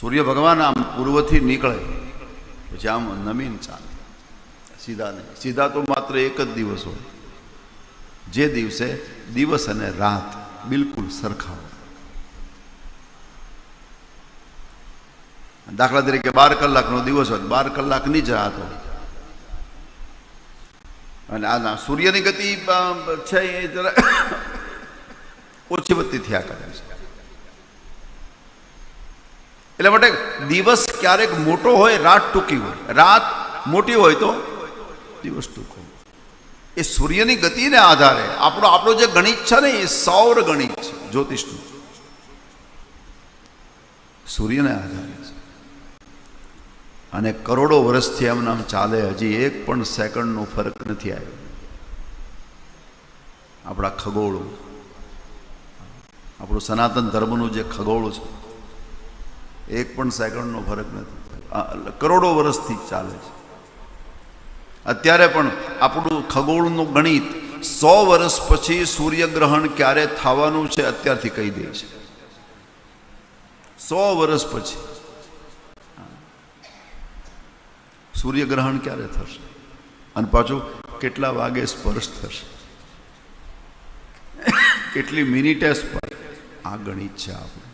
સૂર્ય ભગવાન આમ પૂર્વથી નીકળે. પછી આમ નમીન ચાલે. સીધા નહીં. સીધા તો માત્ર એક જ દિવસ હોય. જે દિવસે દિવસ અને રાત બિલકુલ સરખા હોય. દાખલા તરીકે બાર કલાકનો દિવસ હોય, બાર કલાકની જ રાત હોય. અને આ સૂર્યની ગતિ છે એ જરા ઓછી વધતી થયા કરે છે. એટલે માટે દિવસ ક્યારેક મોટો હોય, રાત ટૂંકી હોય. રાત મોટી હોય તો દિવસ ટૂંકો એ સૂર્યની ગતિને આધારે આપણો આપણો જે ગણિત છે ને, એ સૌર ગણિત છે, જ્યોતિષનું. સૂર્યને આધારે છે. અને કરોડો વર્ષથી એમ નામ ચાલે, હજી એક પણ સેકન્ડનો ફરક નથી આવ્યો. આપણા ખગોળો. આપણું સનાતન ધર્મનું જે ખગોળ છે એક પણ સેકન્ડનો ફરક નથી. કરોડો વર્ષથી ચાલે છે. અત્યારે પણ આપણું ખગોળનું ગણિત સો વર્ષ પછી સૂર્યગ્રહણ ક્યારે થવાનું છે અત્યારથી કહી દે છે. સો વર્ષ પછી. સૂર્યગ્રહણ ક્યારે થશે? અને પાછું કેટલા વાગે સ્પર્શ થશે? કેટલી મિનિટે સ્પર્શ? આ ગણિત છે આપણું.